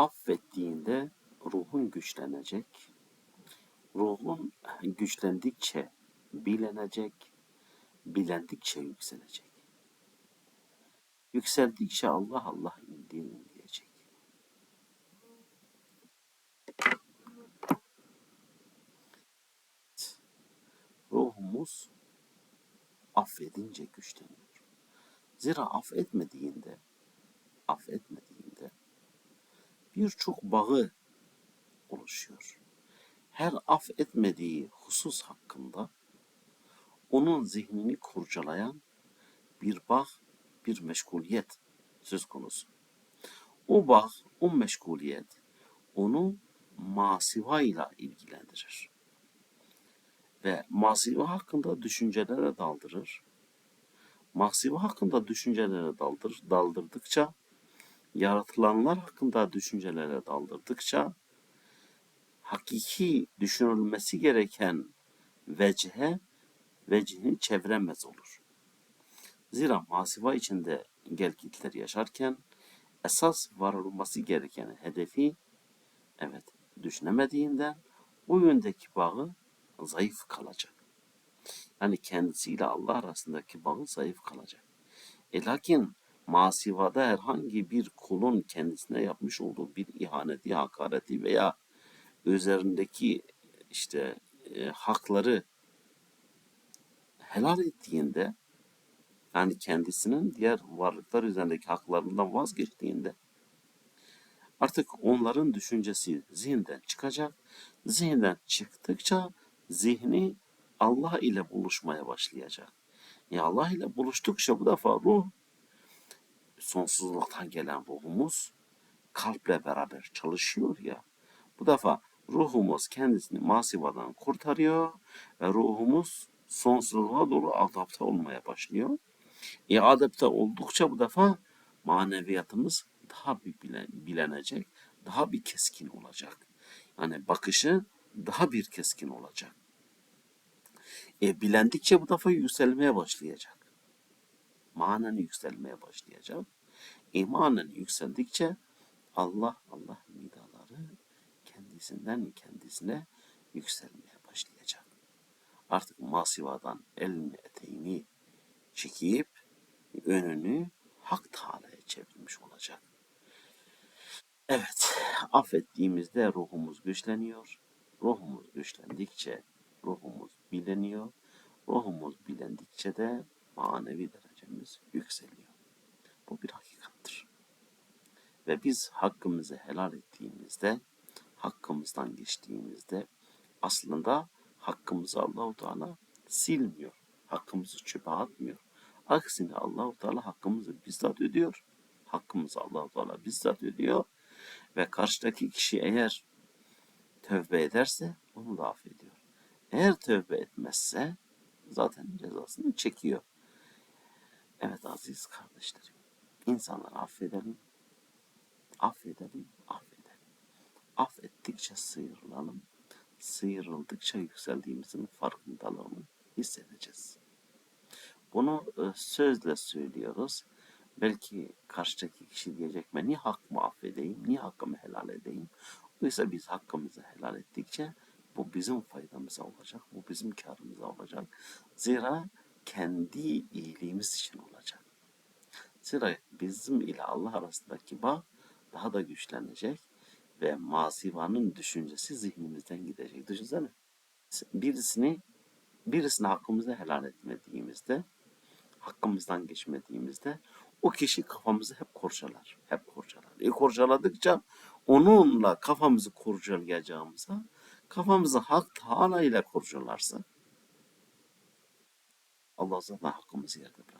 affettiğinde ruhun güçlenecek. Ruhun güçlendikçe bilenecek, bilendikçe yükselecek. Yükseldikçe Allah Allah dinleyecek. Ruhumuz affedince güçleniyor. Zira affetmediğinde, affetmediğinde birçok bağı oluşuyor. Her affetmediği husus hakkında onun zihnini kurcalayan bir bağ, bir meşguliyet söz konusu. O bağ, o meşguliyet onu masiva ile ilgilendirir. Ve masiva hakkında düşüncelere daldırır. Masiva hakkında düşüncelere daldır, daldırdıkça, yaratılanlar hakkında düşüncelere daldırdıkça, hakiki düşünülmesi gereken vecihe, vecihini çevremez olur. Zira masiva içinde gelgitler yaşarken esas varılması gereken hedefi evet düşünemediğinden o yöndeki bağı zayıf kalacak. Yani kendisiyle Allah arasındaki bağı zayıf kalacak. E lakin masivada herhangi bir kulun kendisine yapmış olduğu bir ihaneti, hakareti veya üzerindeki işte e, hakları helal ettiğinde yani kendisinin diğer varlıklar üzerindeki haklarından vazgeçtiğinde artık onların düşüncesi zihinden çıkacak. Zihinden çıktıkça zihni Allah ile buluşmaya başlayacak. Ya Allah ile buluştukça bu defa ruh sonsuzluktan gelen ruhumuz kalple beraber çalışıyor ya. Bu defa ruhumuz kendisini masivadan kurtarıyor ve ruhumuz sonsuzluğa doğru adapte olmaya başlıyor. E adapte oldukça bu defa maneviyatımız daha bir bilenecek, daha bir keskin olacak. Yani bakışı daha bir keskin olacak. E bilendikçe bu defa yükselmeye başlayacak. Manen yükselmeye başlayacak. İmanen yükseldikçe Allah Allah nidaları kendisinden kendisine yükselmeye başlayacak. Artık masivadan elini eteğini çekip önünü Hak Teala'ya çevirmiş olacak. Evet, affettiğimizde ruhumuz güçleniyor. Ruhumuz güçlendikçe ruhumuz bileniyor. Ruhumuz bilendikçe de manevi derecemiz yükseliyor. Bu bir hakikattir. Ve biz hakkımızı helal ettiğimizde, hakkımızdan geçtiğimizde aslında hakkımızı Allahu Teala silmiyor. Hakkımızı çöpe atmıyor. Aksine Allahu Teala hakkımızı bizzat ödüyor. Hakkımızı Allahu Teala bizzat ödüyor ve karşıdaki kişi eğer tövbe ederse onu da affediyor. Eğer tövbe etmezse zaten cezasını çekiyor. Evet aziz kardeşlerim, insanları affedelim, affedelim, affedelim. Affettikçe sıyrılalım, sıyrıldıkça yükseldiğimizin farkındalığını hissedeceğiz. Bunu e, sözle söylüyoruz. Belki karşıdaki kişi diyecek ben niye hakkımı affedeyim, niye hakkımı helal edeyim? Oysa biz hakkımızı helal ettikçe bu bizim faydamıza olacak, bu bizim karımıza olacak. Zira kendi iyiliğimiz için olacak. Zira bizim ile Allah arasındaki bağ daha da güçlenecek ve masivanın düşüncesi zihnimizden gidecek. Düşünsene birisini birisine hakkımızı helal etmediğimizde hakkımızdan geçmediğimizde o kişi kafamızı hep kurcalar. Hep kurcalar. E kurcaladıkça onunla kafamızı kurcalayacağımıza kafamızı hak Teala ile kurcalarsa Allah zaten hakkımızı yerde bırakmaz ki.